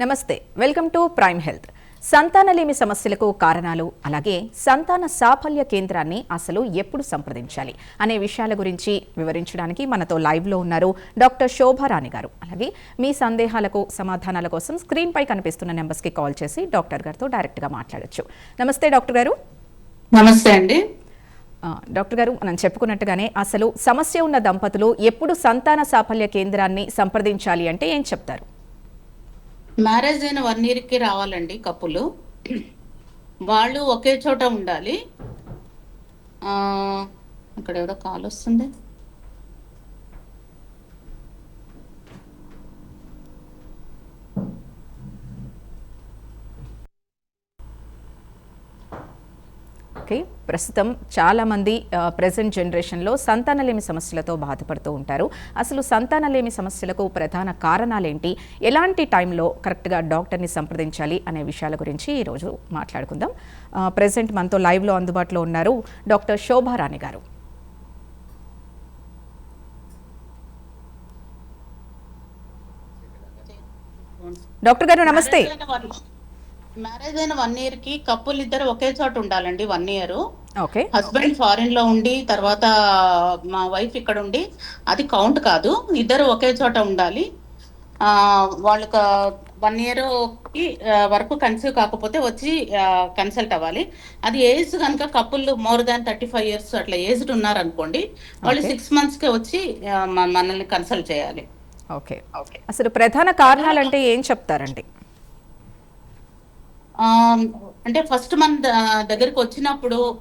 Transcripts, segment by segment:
నమస్తే welcome to prime health. సంతానలేమి సమస్యలకు కారణాలు అలాగే సంతాన సాఫల్య కేంద్రాన్ని అసలు ఎప్పుడు సంప్రదించాలి అనే విషయాల గురించి వివరించడానికి మనతో లైవ్లో ఉన్నారు డాక్టర్ శోభారాణి గారు. అలాగే మీ సందేహాలకు సమాధానాల కోసం స్క్రీన్ పై కనిపిస్తున్న నెంబర్స్కి కాల్ చేసి డాక్టర్ గారితో డైరెక్ట్గా మాట్లాడొచ్చు. నమస్తే డాక్టర్ గారు. నమస్తే అండి. డాక్టర్ గారు మనం చెప్పుకున్నట్టుగానే అసలు సమస్య ఉన్న దంపతులు ఎప్పుడు సంతాన సాఫల్య కేంద్రాన్ని సంప్రదించాలి అంటే ఏం చెప్తారు? మ్యారేజ్ అయిన వన్ ఇయర్కి రావాలండి కప్పులు. వాళ్ళు ఒకే చోట ఉండాలి. ఆ, ఇక్కడ ఎవరో కాల్ వస్తుంది ఓకే ప్రస్తుతం చాలామంది ప్రజెంట్ జనరేషన్లో సంతానలేమి సమస్యలతో బాధపడుతూ ఉంటారు. అసలు సంతానలేమి సమస్యలకు ప్రధాన కారణాలేంటి? ఎలాంటి టైంలో కరెక్ట్గా డాక్టర్ని సంప్రదించాలి అనే విషయాల గురించి ఈరోజు మాట్లాడుకుందాం. ప్రజెంట్ మనతో లైవ్లో అందుబాటులో ఉన్నారు డాక్టర్ శోభారాణి గారు. డాక్టర్ గారు నమస్తే. మ్యారేజ్ అయిన వన్ ఇయర్కి కప్పులు ఇద్దరు ఒకే చోట ఉండాలండి వన్ ఇయర్ హస్బెండ్ ఫారిన్లో ఉండి తర్వాత మా వైఫ్ ఇక్కడ ఉండి అది కౌంట్ కాదు. ఇద్దరు ఒకే చోట ఉండాలి. వాళ్ళకి వన్ ఇయర్కి వరకు కన్సీవ్ కాకపోతే వచ్చి కన్సల్ట్ అవ్వాలి. అది ఏజ్ కనుక couple more than thirty five years అట్లా ఏజ్డ్ ఉన్నారనుకోండి వాళ్ళు. సిక్స్ మంత్స్కి వచ్చి మనల్ని కన్సల్ట్ చేయాలి. ఓకే ఓకే అసలు ప్రధాన కారణాలు అంటే ఏం చెప్తారండి? అంటే ఫస్ట్ మన దగ్గరికి వచ్చినప్పుడు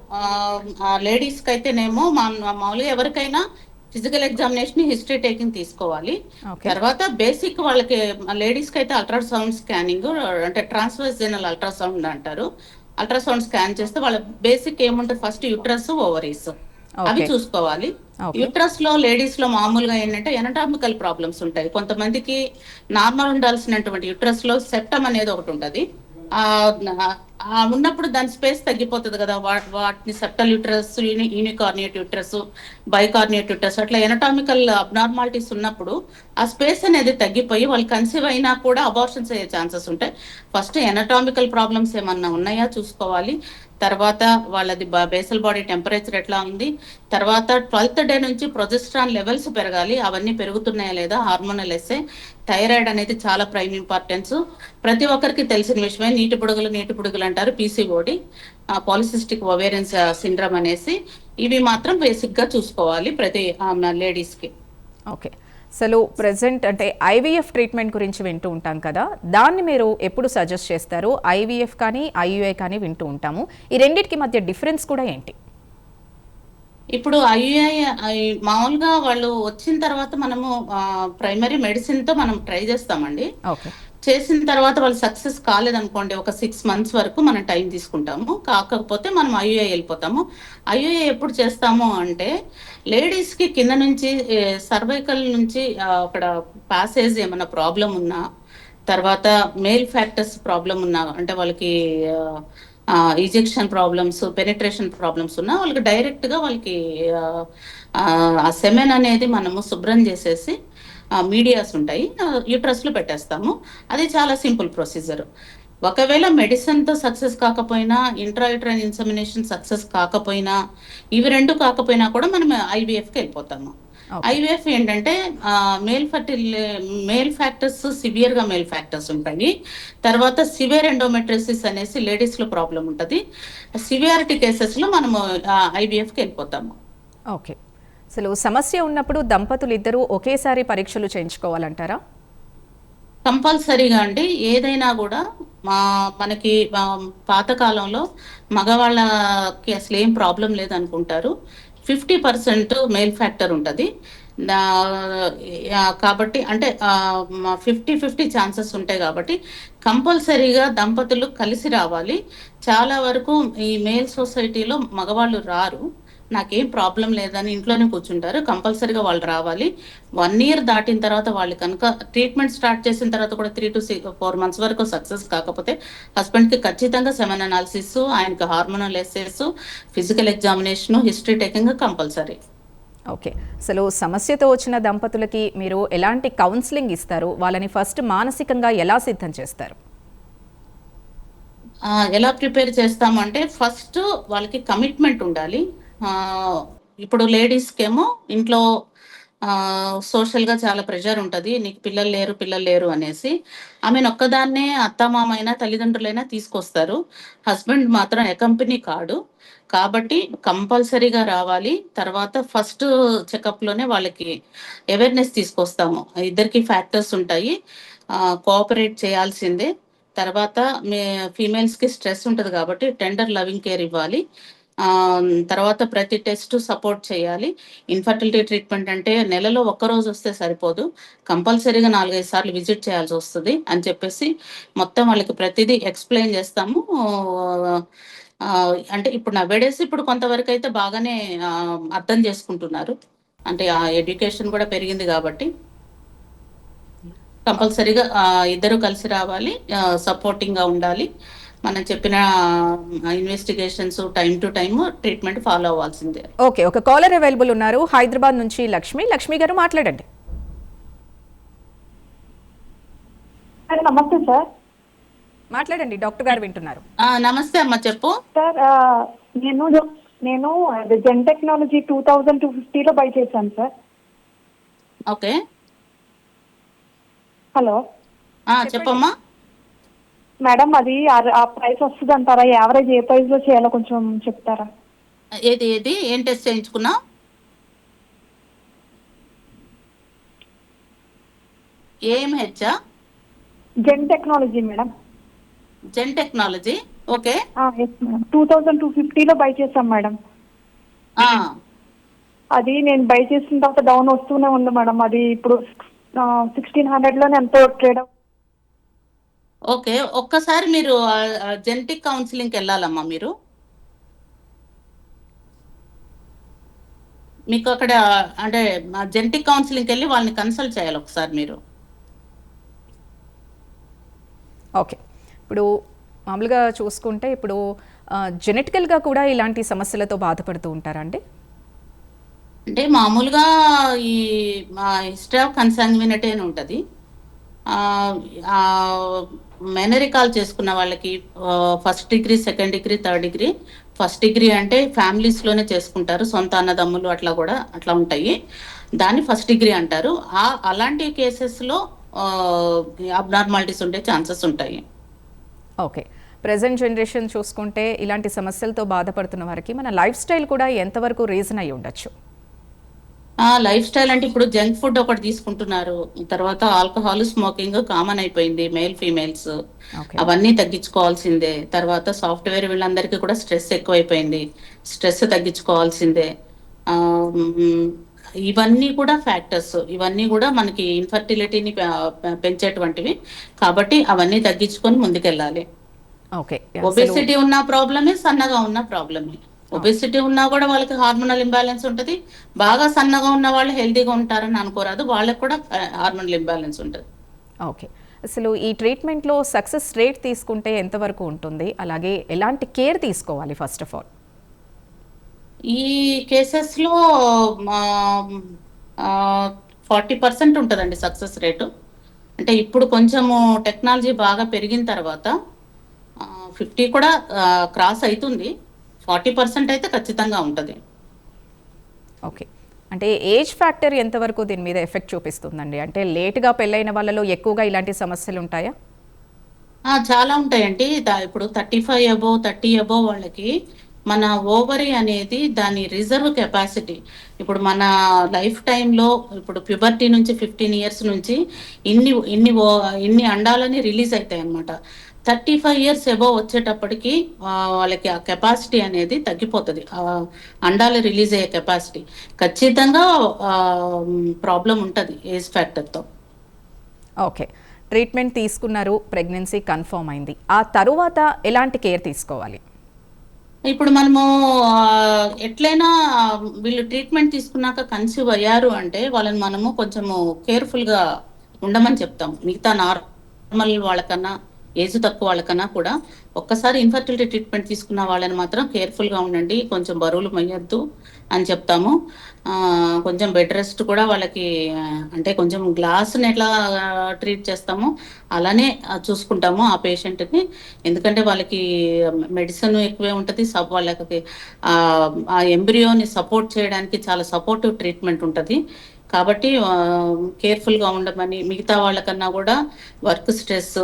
లేడీస్కి అయితేనేమో మా- మామూలుగా ఎవరికైనా ఫిజికల్ ఎగ్జామినేషన్ హిస్టరీ టేకింగ్ తీసుకోవాలి. తర్వాత బేసిక్ వాళ్ళకి లేడీస్కి అయితే అల్ట్రాసౌండ్ స్కానింగ్ అంటే ట్రాన్స్వర్జనల్ అల్ట్రాసౌండ్ అంటారు. అల్ట్రాసౌండ్ స్కాన్ చేస్తే వాళ్ళ బేసిక్ ఏముంటుంది? First uterus ovaries. అవి చూసుకోవాలి. యుట్రస్లో లేడీస్లో మామూలుగా ఏంటంటే ఎనటామికల్ ప్రాబ్లమ్స్ ఉంటాయి. కొంతమందికి నార్మల్ ఉండాల్సినటువంటి యుట్రస్లో సెప్టమ్ అనేది ఒకటి ఉంటది. ఉన్నప్పుడు దాని స్పేస్ తగ్గిపోతుంది కదా. వా- వాటిని septal uterus unicornuate uterus bicornuate uterus అట్లా ఎనటామికల్ అబ్నార్మాలిటీస్ ఉన్నప్పుడు ఆ స్పేస్ అనేది తగ్గిపోయి వాళ్ళు కన్సీవ్ అయినా కూడా అబార్షన్స్ అయ్యే ఛాన్సెస్ ఉంటాయి. ఫస్ట్ ఎనటామికల్ ప్రాబ్లమ్స్ ఏమన్నా ఉన్నాయా చూసుకోవాలి. తర్వాత వాళ్ళది బేసల్ బాడీ టెంపరేచర్ ఎట్లా ఉంది? తర్వాత ట్వెల్త్ డే నుంచి ప్రొజెస్ట్రాన్ లెవెల్స్ పెరగాలి. అవన్నీ పెరుగుతున్నాయా లేదా? హార్మోనల్ ఎస్సే థైరాయిడ్ అనేది చాలా ప్రైమ్ ఇంపార్టెన్స్ ప్రతి ఒక్కరికి తెలిసిన విషయమే. నీటి బుడగలు నీటి బుడగలు అంటారు పీసీఓడి పాలిసిస్టిక్ ఒవేరియన్స్ సిండ్రమ్ అనేసి. ఇవి మాత్రం బేసిక్గా చూసుకోవాలి ప్రతి లేడీస్కి. ఓకే. అసలు ప్రజెంట్ అంటే ఐవీఎఫ్ ట్రీట్మెంట్ గురించి వింటూ ఉంటాం కదా. దాన్ని మీరు ఎప్పుడు సజెస్ట్ చేస్తారు? ఐవీఎఫ్ కానీ ఐయుఐ కానీ వింటూ ఉంటాము. ఈ రెండింటికి మధ్య డిఫరెన్స్ కూడా ఏంటి? ఇప్పుడు ఐయుఐ మామూలుగా వాళ్ళు వచ్చిన తర్వాత మనము ప్రైమరీ మెడిసిన్తో మనం ట్రై చేస్తామండి. ఓకే. చేసిన తర్వాత వాళ్ళు సక్సెస్ కాలేదనుకోండి ఒక సిక్స్ మంత్స్ వరకు మనం టైం తీసుకుంటాము. కాకపోతే మనం ఐఏ వెళ్ళిపోతాము. ఐయుఐ ఎప్పుడు చేస్తాము అంటే లేడీస్కి కింద నుంచి సర్వైకల్ నుంచి అక్కడ ప్యాసేజ్ ఏమైనా ప్రాబ్లం ఉన్నా తర్వాత మేల్ ఫ్యాక్టర్స్ ప్రాబ్లం ఉన్నా అంటే వాళ్ళకి ఇజెక్షన్ ప్రాబ్లమ్స్ పెనిట్రేషన్ ప్రాబ్లమ్స్ ఉన్నా వాళ్ళకి డైరెక్ట్గా వాళ్ళకి ఆ సెమెన్ అనేది మనము శుభ్రం చేసేసి మీడియాస్ ఉంటాయి. యూట్రస్లో పెట్టేస్తాము. అది చాలా సింపుల్ ప్రొసీజర్. ఒకవేళ మెడిసిన్తో సక్సెస్ కాకపోయినా ఇంట్రాయూట్రైన్ ఇన్సమినేషన్ సక్సెస్ కాకపోయినా ఇవి రెండు కాకపోయినా కూడా మనం ఐవీఎఫ్కి వెళ్ళిపోతాము ఐవీఎఫ్ ఏంటంటే మేల్ ఫర్టిల్ మేల్ ఫ్యాక్టర్స్ సివియర్గా మేల్ ఫ్యాక్టర్స్ ఉంటాయి. తర్వాత సివియర్ ఎండోమెట్రిసిస్ అనేసి లేడీస్లో ప్రాబ్లం ఉంటది. సివియారిటీ కేసెస్లో మనము ఐవీఎఫ్కి వెళ్ళిపోతాము. ఓకే. అసలు సమస్య ఉన్నప్పుడు దంపతులు ఇద్దరూ ఒకేసారి పరీక్షలు చేయించుకోవాలంటారా? కంపల్సరీగా అండి. ఏదైనా కూడా మా మనకి పాతకాలంలో మగవాళ్ళకి అసలు ఏం ప్రాబ్లం లేదనుకుంటారు. ఫిఫ్టీ పర్సెంట్ మేల్ ఫ్యాక్టర్ ఉంటుంది. కాబట్టి అంటే ఫిఫ్టీ ఫిఫ్టీ ఛాన్సెస్ ఉంటాయి కాబట్టి కంపల్సరీగా దంపతులు కలిసి రావాలి. చాలా వరకు ఈ మేల్ సొసైటీలో మగవాళ్ళు రారు. నాకేం ప్రాబ్లం లేదని ఇంట్లోనే కూర్చుంటారు. కంపల్సరీగా వాళ్ళు రావాలి. వన్ ఇయర్ దాటిన తర్వాత వాళ్ళు కనుక ట్రీట్మెంట్ స్టార్ట్ చేసిన తర్వాత కూడా త్రీ టు ఫోర్ మంత్స్ వరకు సక్సెస్ కాకపోతే హస్బెండ్కి ఖచ్చితంగా సెవెన్ అనాలిసిస్ ఆయనకి hormonal SS physical examination history taking compulsory okay అసలు సమస్యతో వచ్చిన దంపతులకి మీరు ఎలాంటి కౌన్సిలింగ్ ఇస్తారు? వాళ్ళని ఫస్ట్ మానసికంగా ఎలా సిద్ధం చేస్తారు? ఎలా ప్రిపేర్ చేస్తామంటే ఫస్ట్ వాళ్ళకి కమిట్మెంట్ ఉండాలి. ఇప్పుడు లేడీస్కేమో ఇంట్లో సోషల్గా చాలా ప్రెషర్ ఉంటుంది. నీకు పిల్లలు లేరు పిల్లలు లేరు అనేసి. ఆమెను ఒక్కదాన్నే అత్తమామైనా తల్లిదండ్రులైనా తీసుకొస్తారు. హస్బెండ్ మాత్రం ఎకంపెనీ కాడు. కాబట్టి కంపల్సరీగా రావాలి. తర్వాత ఫస్ట్ చెకప్లోనే వాళ్ళకి అవేర్నెస్ తీసుకొస్తాము. ఇద్దరికి ఫ్యాక్టర్స్ ఉంటాయి. కోఆపరేట్ చేయాల్సిందే. తర్వాత మీ ఫీమేల్స్కి స్ట్రెస్ ఉంటుంది కాబట్టి టెండర్ లవింగ్ కేర్ ఇవ్వాలి. తర్వాత ప్రతి టెస్ట్ సపోర్ట్ చేయాలి. ఇన్ఫర్టిలిటీ ట్రీట్మెంట్ అంటే నెలలో ఒక్క రోజు వస్తే సరిపోదు. కంపల్సరీగా నాలుగైదు సార్లు విజిట్ చేయాల్సి వస్తుంది అని చెప్పేసి మొత్తం వాళ్ళకి ప్రతిదీ ఎక్స్ప్లెయిన్ చేస్తాము. అంటే ఇప్పుడు నవేడేస్ ఇప్పుడు కొంతవరకు అయితే బాగానే అర్థం చేసుకుంటున్నారు. అంటే ఆ ఎడ్యుకేషన్ కూడా పెరిగింది కాబట్టి. కంపల్సరీగా ఇద్దరు కలిసి రావాలి సపోర్టింగ్గా ఉండాలి. మనం చెప్పిన investigations time to time treatment follow అవ్వాల్సిందే. ఓకే ఒక కాలర్ అవైలబుల్ ఉన్నారు. హైదరాబాద్ నుంచి లక్ష్మి. లక్ష్మి గారు మాట్లాడండి. నమస్తే సార్. మాట్లాడండి. డాక్టర్ గారు వింటున్నారు. ఆ, నమస్తే అమ్మ చెప్పు. సార్ నేను నేను gen technology two thousand two ఫిఫ్టీలో బై చేశాను సార్. ఓకే. హలో. ఆ, చెప్పమ్మా. మేడం అది ఆ- ప్రైస్ వస్తుంది అంటారా? యావరేజ్ ఏ ప్రైస్లో చేయాలో కొంచెం చెప్తారా? ఏది ఏది? ఏం టెస్ట్ చేయించుకున్నావు? ఏం హెచ్చా? Gen technology madam. Gen technology okay. Yes madam. Two thousand two ఫిఫ్టీలో బై చేశాం మేడం. ఆ, అది నేను బై చేసిన తర్వాత డౌన్ వస్తూనే ఉంది మేడం. అది ఇప్పుడు సిక్స్టీన్ హండ్రెడ్లోనే ఎంతో ట్రేడ్ ఓకే. ఒక్కసారి మీరు జెనెటిక్ కౌన్సిలింగ్కి వెళ్ళాలమ్మా మీరు. మీకు అక్కడ అంటే జెనెటిక్ కౌన్సిలింగ్కి వెళ్ళి వాళ్ళని కన్సల్ట్ చేయాలి ఒకసారి మీరు. ఓకే. ఇప్పుడు మామూలుగా చూసుకుంటే ఇప్పుడు జెనెటికల్గా కూడా ఇలాంటి సమస్యలతో బాధపడుతూ ఉంటారా అండి? అంటే మామూలుగా ఈ హిస్టరీ ఆఫ్ కన్సాంగ్వినిటీ అని ఉంటుంది. మెనరికాల్ చేసుకున్న వాళ్ళకి first degree second degree third degree first degree అంటే ఫ్యామిలీస్లోనే చేసుకుంటారు సొంత అన్నదమ్ములు అట్లా కూడా అట్లా ఉంటాయి. దాన్ని ఫస్ట్ డిగ్రీ అంటారు. ఆ అలాంటి కేసెస్లో అబ్నార్మాలిటీస్ ఉండే ఛాన్సెస్ ఉంటాయి. ఓకే. ప్రజెంట్ జనరేషన్ చూసుకుంటే ఇలాంటి సమస్యలతో బాధపడుతున్న వారికి మన లైఫ్ స్టైల్ కూడా ఎంతవరకు రీజన్ అయి ఉండొచ్చు లైఫ్ స్టైల్ అంటే ఇప్పుడు జంక్ ఫుడ్ ఒకటి తీసుకుంటున్నారు. తర్వాత ఆల్కహాల్ స్మోకింగ్ కామన్ అయిపోయింది మేల్ ఫీమేల్స్. అవన్నీ తగ్గించుకోవాల్సిందే. తర్వాత సాఫ్ట్వేర్ వీళ్ళందరికీ కూడా స్ట్రెస్ ఎక్కువైపోయింది. స్ట్రెస్ తగ్గించుకోవాల్సిందే. ఇవన్నీ కూడా ఫ్యాక్టర్స్. ఇవన్నీ కూడా మనకి ఇన్ఫర్టిలిటీని పెంచేటువంటివి. కాబట్టి అవన్నీ తగ్గించుకొని ముందుకెళ్ళాలి. ఓకే. ఒబేసిటీ ఉన్న ప్రాబ్లమే సన్నగా ఉన్న ప్రాబ్లమే. ఒబేసిటీ ఉన్నా కూడా వాళ్ళకి హార్మోనల్ ఇంబ్యాలెన్స్ ఉంటుంది. బాగా సన్నగా ఉన్న వాళ్ళు హెల్తీగా ఉంటారని అనుకోరాదు. వాళ్ళకి కూడా హార్మోనల్ ఇంబ్యాలెన్స్ ఉంటుంది. ఓకే. అసలు ఈ ట్రీట్మెంట్లో సక్సెస్ రేట్ తీసుకుంటే ఎంతవరకు ఉంటుంది? అలాగే ఎలాంటి కేర్ తీసుకోవాలి ఫస్ట్ ఆఫ్ ఆల్ ఈ కేసెస్లో ఫార్టీ పర్సెంట్ ఉంటుందండి సక్సెస్ రేటు అంటే ఇప్పుడు కొంచెము టెక్నాలజీ బాగా పెరిగిన తర్వాత ఫిఫ్టీ కూడా క్రాస్ అవుతుంది ఫార్టీ పర్సెంట్ అయితే ఖచ్చితంగా ఉంటుంది. ఓకే. అంటే ఏజ్ ఫ్యాక్టర్ ఎంతవరకు దీని మీద ఎఫెక్ట్ చూపిస్తుందండి? అంటే లేట్గా పెళ్ళైన వాళ్ళలో ఎక్కువగా ఇలాంటి సమస్యలు ఉంటాయా? చాలా ఉంటాయండి. ఇప్పుడు thirty five above thirty above వాళ్ళకి మన ఓవరీ అనేది దాని రిజర్వ్ కెపాసిటీ. ఇప్పుడు మన లైఫ్ టైంలో ఇప్పుడు ప్యూబర్టీ నుంచి ఫిఫ్టీన్ ఇయర్స్ నుంచి ఇన్ని ఇన్ని ఓ- ఇన్ని అండాలని రిలీజ్ అవుతాయి అన్నమాట థర్టీ ఫైవ్ ఇయర్స్ అబోవ్ వచ్చేటప్పటికి వాళ్ళకి ఆ కెపాసిటీ అనేది తగ్గిపోతుంది. అండాలు రిలీజ్ అయ్యే కెపాసిటీ ఖచ్చితంగా ప్రాబ్లం ఉంటుంది ఏజ్ ఫ్యాక్టర్తో ఓకే ట్రీట్మెంట్ తీసుకున్నారు ప్రెగ్నెన్సీ కన్ఫర్మ్ అయింది. ఆ తరువాత ఎలాంటి కేర్ తీసుకోవాలి? ఇప్పుడు మనము ఎట్లయినా వీళ్ళు ట్రీట్మెంట్ తీసుకున్నాక కన్సీవ్ అయ్యారు అంటే వాళ్ళని మనము కొంచెము కేర్ఫుల్గా ఉండమని చెప్తాం మిగతా నార్మల్ వాళ్ళకన్నా ఏజ్ తక్కువ వాళ్ళకన్నా కూడా ఒక్కసారి ఇన్ఫర్టిలిటీ ట్రీట్మెంట్ తీసుకున్న వాళ్ళని మాత్రం కేర్ఫుల్గా ఉండండి కొంచెం బరువులు మొయ్యొద్దు అని చెప్తాము. కొంచెం బెడ్ రెస్ట్ కూడా వాళ్ళకి అంటే కొంచెం గ్లాస్ని ఎట్లా ట్రీట్ చేస్తామో అలానే చూసుకుంటాము ఆ పేషెంట్ని ఎందుకంటే వాళ్ళకి మెడిసిన్ ఎక్కువే ఉంటుంది సబ్ వాళ్ళకి ఆ ఎంబ్రియోని సపోర్ట్ చేయడానికి చాలా సపోర్టివ్ ట్రీట్మెంట్ ఉంటుంది. కాబట్టి కేర్ఫుల్గా ఉండమని మిగతా వాళ్ళకన్నా కూడా వర్క్ స్ట్రెస్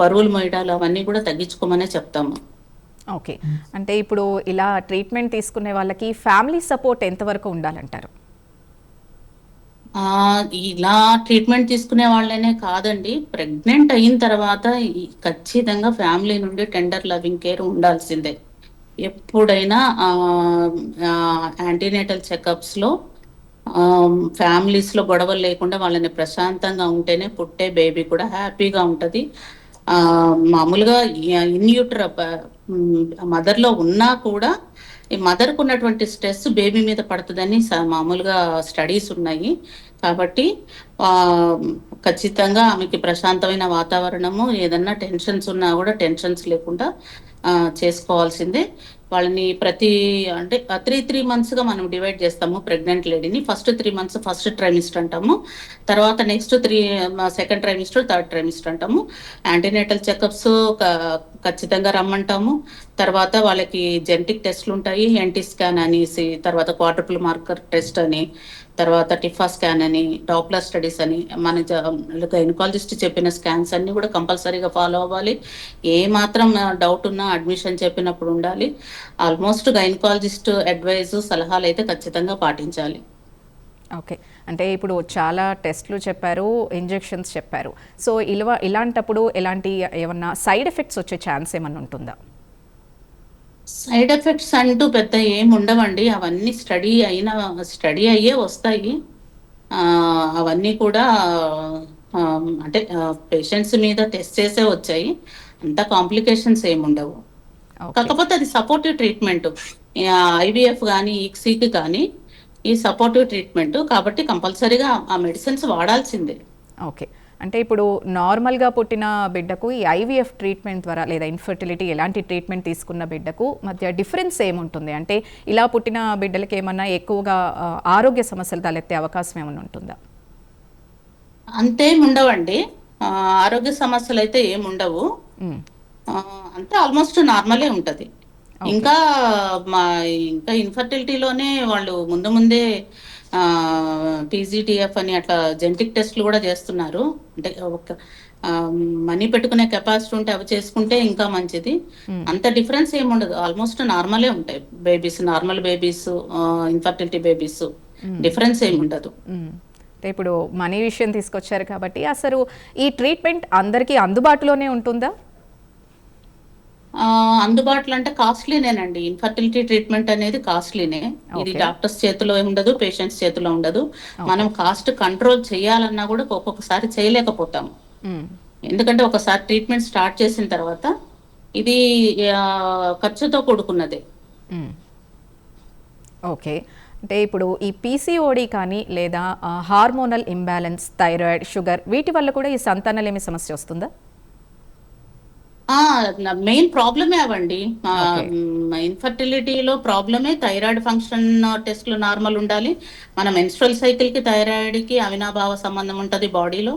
బరువులు మోయడాలు అవన్నీ కూడా తగ్గించుకోమనే చెప్తాము. ఓకే. అంటే ఇప్పుడు ఇలా ట్రీట్మెంట్ తీసుకునే వాళ్ళకి ఫ్యామిలీ సపోర్ట్ ఎంతవరకు ఉండాలంటారు? ఇలా ట్రీట్మెంట్ తీసుకునే వాళ్ళనే కాదండి. ప్రెగ్నెంట్ అయిన తర్వాత ఖచ్చితంగా ఫ్యామిలీ నుండి టెండర్ లవింగ్ కేర్ ఉండాల్సిందే. ఎప్పుడైనా యాంటీనేటల్ చెకప్స్లో ఫ్యామిలీస్లో గొడవలు లేకుండా వాళ్ళని ప్రశాంతంగా ఉంటేనే పుట్టే బేబీ కూడా హ్యాపీగా ఉంటుంది. మామూలుగా ఇన్యూటర్ మదర్లో ఉన్నా కూడా ఈ మదర్కు ఉన్నటువంటి స్ట్రెస్ బేబీ మీద పడుతుందని మామూలుగా స్టడీస్ ఉన్నాయి. కాబట్టి ఖచ్చితంగా ఆమెకి ప్రశాంతమైన వాతావరణము ఏదన్నా టెన్షన్స్ ఉన్నా కూడా టెన్షన్స్ లేకుండా చేసుకోవాల్సిందే. వాళ్ళని ప్రతి అంటే త్రీ త్రీ మంత్స్గా మనం డివైడ్ చేస్తాము ప్రెగ్నెంట్ లేడీని. First three months first trimester అంటాము. తర్వాత next three second trimester third trimester అంటాము. యాంటీనేటల్ చెకప్స్ ఖచ్చితంగా రమ్మంటాము. తర్వాత వాళ్ళకి జెనటిక్ టెస్ట్లు ఉంటాయి ఎన్టీ స్కాన్ అనేసి తర్వాత క్వార్టర్పుల్ మార్కర్ టెస్ట్ అని. తర్వాత టిఫా స్కాన్ అని డాప్లర్ స్టడీస్ అని మన గైనకాలజిస్ట్ చెప్పిన స్కాన్స్ అన్ని కూడా కంపల్సరీగా ఫాలో అవ్వాలి. ఏ మాత్రం డౌట్ ఉన్నా అడ్మిషన్ చెప్పినప్పుడు ఉండాలి. ఆల్మోస్ట్ గైనకాలజిస్ట్ అడ్వైజ్ సలహాలు అయితే ఖచ్చితంగా పాటించాలి. ఓకే. అంటే ఇప్పుడు చాలా టెస్ట్లు చెప్పారు ఇంజెక్షన్స్ చెప్పారు. సో ఇలా ఇలాంటప్పుడు ఎలాంటి ఏమన్నా సైడ్ ఎఫెక్ట్స్ వచ్చే ఛాన్స్ ఏమన్నా ఉంటుందా? సైడ్ ఎఫెక్ట్స్ అంటూ పెద్ద ఏం ఉండవండి. అవన్నీ స్టడీ అయిన స్టడీ అయ్యే వస్తాయి. అవన్నీ కూడా అంటే పేషెంట్స్ మీద టెస్ట్ చేసే వచ్చాయి. అంత కాంప్లికేషన్స్ ఏమి ఉండవు. కాకపోతే అది సపోర్టివ్ ట్రీట్మెంట్. ఐవీఎఫ్ కానీ ఈక్సీకి కానీ ఈ సపోర్టివ్ ట్రీట్మెంట్. కాబట్టి కంపల్సరీగా ఆ మెడిసిన్స్ వాడాల్సిందే. ఓకే. అంటే ఇప్పుడు నార్మల్గా పుట్టిన బిడ్డకు ఈ ఐవీఎఫ్ ట్రీట్మెంట్ ద్వారా లేదా ఇన్ఫర్టిలిటీ ఎలాంటి ట్రీట్మెంట్ తీసుకున్న బిడ్డకు మధ్య డిఫరెన్స్ ఏముంటుంది? అంటే ఇలా పుట్టిన బిడ్డలకి ఏమన్నా ఎక్కువగా ఆరోగ్య సమస్యలు తలెత్తే అవకాశం ఏమైనా ఉంటుందా? అంతేం ఉండవండి. ఆరోగ్య సమస్యలు అయితే ఏమి ఉండవు. మ్మ్. ఆ, అంతే ఆల్మోస్ట్ నార్మలే ఉంటది. ఇంకా మా ఇంకా ఇన్ఫర్టిలిటీలోనే వాళ్ళు ముందు ముందే పీజీటీఎఫ్ అని అట్లా జెనటిక్ టెస్ట్లు కూడా చేస్తున్నారు. అంటే ఒక మనీ పెట్టుకునే కెపాసిటీ ఉంటే అవి చేసుకుంటే ఇంకా మంచిది. అంత డిఫరెన్స్ ఏమి ఉండదు. ఆల్మోస్ట్ నార్మలే ఉంటాయి. Babies normal babies infertility babies. Difference ఏమి ఉండదు. ఇప్పుడు మనీ విషయం తీసుకొచ్చారు కాబట్టి అసలు ఈ ట్రీట్మెంట్ అందరికీ అందుబాటులోనే ఉంటుందా? అందుబాటులో అంటే కాస్ట్లీనేనండి. ఇన్ఫర్టిలిటీ ట్రీట్మెంట్ అనేది కాస్ట్లీనే. ఇది. డాక్టర్స్ చేతిలో ఉండదు పేషెంట్స్ చేతిలో ఉండదు. మనం కాస్ట్ కంట్రోల్ చేయాలన్నా కూడా ఒక్కొక్కసారి చేయలేకపోతాము మ్మ్. ఎందుకంటే ఒకసారి ట్రీట్మెంట్ స్టార్ట్ చేసిన తర్వాత ఇది ఖర్చుతో కూడుకున్నదే. ఓకే. అంటే ఇప్పుడు ఈ పీసీఓడి కానీ లేదా హార్మోనల్ ఇంబ్యాలెన్స్ థైరాయిడ్ షుగర్ వీటి వల్ల కూడా ఈ సంతానలేమి సమస్య వస్తుందా? మెయిన్ ప్రాబ్లమే అవండి. ఇన్ఫర్టిలిటీలో ప్రాబ్లమే థైరాయిడ్ ఫంక్షన్ టెస్ట్లు నార్మల్ ఉండాలి. మన మెన్స్ట్రల్ సైకిల్కి థైరాయిడ్కి అవినాభావ సంబంధం ఉంటది బాడీలో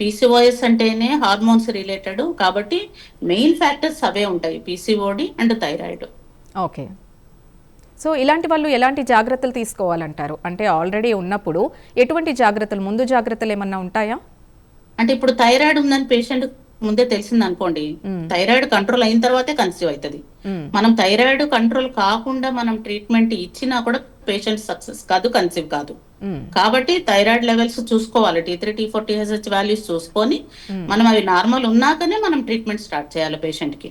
పీసీఓఎస్ అంటేనే హార్మోన్స్ రిలేటెడ్ కాబట్టి మెయిన్ ఫ్యాక్టర్స్ అవే ఉంటాయి PCOD and thyroid okay. So ఇలాంటి వాళ్ళు ఎలాంటి జాగ్రత్తలు తీసుకోవాలంటారు? అంటే ఆల్రెడీ ఉన్నప్పుడు ఎటువంటి జాగ్రత్తలు ముందు జాగ్రత్తలు ఏమన్నా ఉంటాయా? అంటే ఇప్పుడు థైరాయిడ్ ఉందని పేషెంట్ ముందే తెలిసింది అనుకోండి థైరాయిడ్ కంట్రోల్ అయిన తర్వాతే కన్సీవ్ అవుతుంది. మనం థైరాయిడ్ కంట్రోల్ కాకుండా మనం ట్రీట్మెంట్ ఇచ్చినా కూడా పేషెంట్ సక్సెస్ కాదు కన్సీవ్ కాదు. కాబట్టి థైరాయిడ్ లెవెల్స్ చూసుకోవాలి. T three T four TSH values చూసుకొని మనం అవి నార్మల్ ఉన్నాకనే మనం ట్రీట్మెంట్ స్టార్ట్ చేయాలి పేషెంట్కి.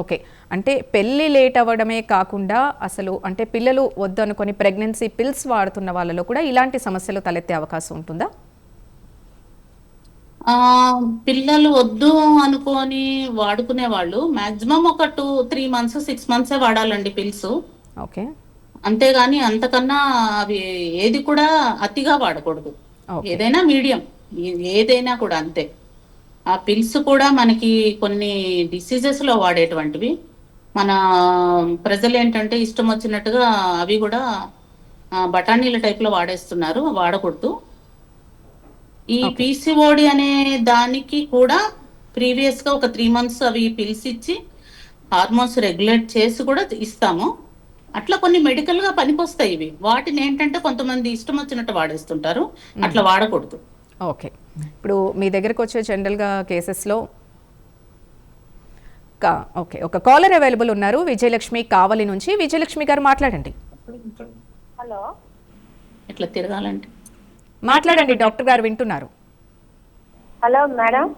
ఓకే. అంటే పెళ్ళి లేట్ అవ్వడమే కాకుండా అసలు అంటే పిల్లలు వద్దనుకొని ప్రెగ్నెన్సీ పిల్స్ వాడుతున్న వాళ్ళలో కూడా ఇలాంటి సమస్యలు తలెత్తే అవకాశం ఉంటుందా? ఆ పిల్లలు వద్దు అనుకొని వాడుకునే వాళ్ళు మాక్సిమం ఒక two three months six months వాడాలండి pills. Okay. అంతేగాని అంతకన్నా అవి ఏది కూడా అతిగా వాడకూడదు. ఏదైనా మీడియం. ఏదైనా కూడా అంతే. ఆ పిల్స్ కూడా మనకి కొన్ని డిసీజెస్లో వాడేటువంటివి. మన ప్రజలు ఏంటంటే ఇష్టం వచ్చినట్టుగా అవి కూడా బఠానీల టైప్లో వాడేస్తున్నారు వాడకూడదు. ఈ పీసీఓడి అనే దానికి కూడా ప్రీవియస్గా ఒక త్రీ మంత్స్ అవి పిల్స్ ఇచ్చి హార్మోన్స్ రెగ్యులేట్ చేసి కూడా ఇస్తాము. అట్లా కొన్ని మెడికల్గా పనికొస్తాయి ఇవి. వాటిని ఏంటంటే కొంతమంది ఇష్టం వచ్చినట్టు వాడేస్తుంటారు. అట్లా వాడకూడదు. ఓకే. ఇప్పుడు మీ దగ్గరకు వచ్చే జనరల్గా కేసెస్లో కా ఓకే. ఒక కాలర్ అవైలబుల్ ఉన్నారు. విజయలక్ష్మి కావలి నుంచి. విజయలక్ష్మి గారు మాట్లాడండి. హలో. ఇట్లా తిరగాలంటే? మాట్లాడండి డాక్టర్ గారు వింటున్నారు. Hello madam.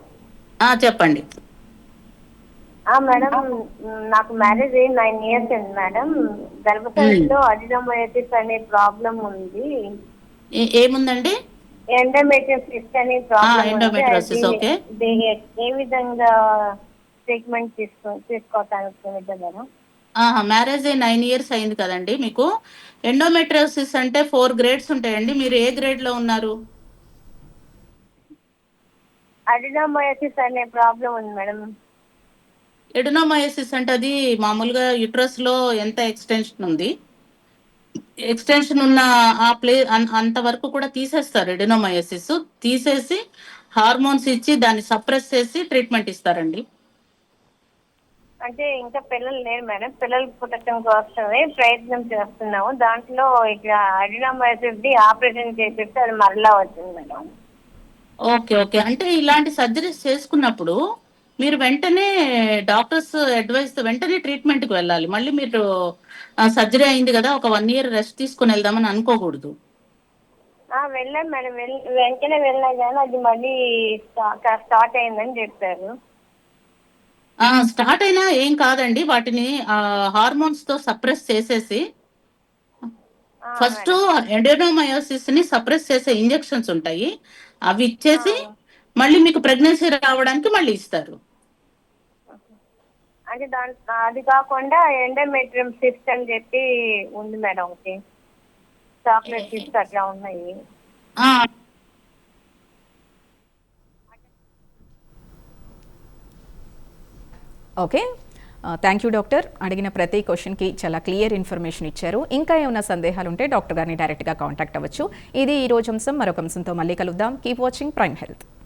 ఆ చెప్పండి. మేడం నాకు మ్యారేజ్ అయ్యి నైన్ ఇయర్స్ అయింది మేడం. గర్భసంచిలో అడినోమయోసిస్ అనే ప్రాబ్లం ఉంది. ఏ- ఏముందండి? ఎండోమెట్రియోసిస్ అనే ఆ, ప్రాబ్లం. ఏ విధంగా ట్రీట్మెంట్ తీసుకో తీసుకోవటానికి మేడం? ఆహా మ్యారేజ్ అయ్యి నైన్ ఇయర్స్ అయింది కదండి మీకు. ఎండోమెట్రోసిస్ అంటే ఫోర్ గ్రేడ్స్ ఉంటాయండి. మీరు ఏ గ్రేడ్లో ఉన్నారు? అడినోమయోసిస్ అనే ప్రాబ్లం ఉంది మేడం. ఎడినోమయోసిస్ అంటే అది మామూలుగా యుట్రస్లో ఎంత ఎక్స్టెన్షన్ ఉంది? ఎక్స్టెన్షన్ ఉన్న ఆ ప్లే అంతవరకు కూడా తీసేస్తారు ఎడినోమయోసిస్ తీసేసి హార్మోన్స్ ఇచ్చి దాన్ని సప్రెస్ చేసి ట్రీట్మెంట్ ఇస్తారండి. అంటే ఇంకా పిల్లలు లేరు మేడం. పిల్లలు పుట్టడం కోసమే ప్రయత్నం చేస్తున్నాము. దాంట్లో ఇక అడినోమయోసిస్ ది ఆపరేషన్ చేసేస్తే అది మరలా వచ్చింది మేడం. Okay okay. అంటే ఇలాంటి సర్జరీస్ చేసుకున్నప్పుడు మీరు వెంటనే డాక్టర్స్ అడ్వైస్ వెంటనే ట్రీట్మెంట్కి వెళ్ళాలి. మళ్ళీ మీరు సర్జరీ అయింది కదా ఒక వన్ ఇయర్ రెస్ట్ తీసుకుని వెళ్దామని అనుకోకూడదు. వెళ్ళాం మేడం. వెంటనే వెళ్ళా కానీ అది మళ్ళీ స్టా- స్టార్ట్ అయిందని చెప్పారు. స్టార్ట్ అయినా ఏం కాదండి. వాటిని హార్మోన్స్తో సప్రెస్ చేసేసి ఫస్ట్ ఎండోనోమయోసిస్ని సప్రెస్ చేసే ఇంజెక్షన్స్ ఉంటాయి. అవి ఇచ్చేసి మళ్ళీ మీకు ప్రెగ్నెన్సీ రావడానికి మళ్ళీ ఇస్తారు. అంటే దాని అది కాకుండా ఎండోమెట్రియం సిస్ట్ అని చెప్పి ఉంది మేడం. ఒకటి చాక్లెట్ సిస్ట్ అట్లా ఉన్నాయి. ఓకే. థ్యాంక్ యూ డాక్టర్ అడిగిన ప్రతి క్వశ్చన్కి చాలా క్లియర్ ఇన్ఫర్మేషన్ ఇచ్చారు. ఇంకా ఏమైనా సందేహాలు ఉంటే డాక్టర్ గారిని డైరెక్ట్గా కాంటాక్ట్ అవ్వచ్చు. ఇది ఈ రోజు అంశం. మరొక అంశంతో మళ్ళీ కలుద్దాం. Keep watching prime health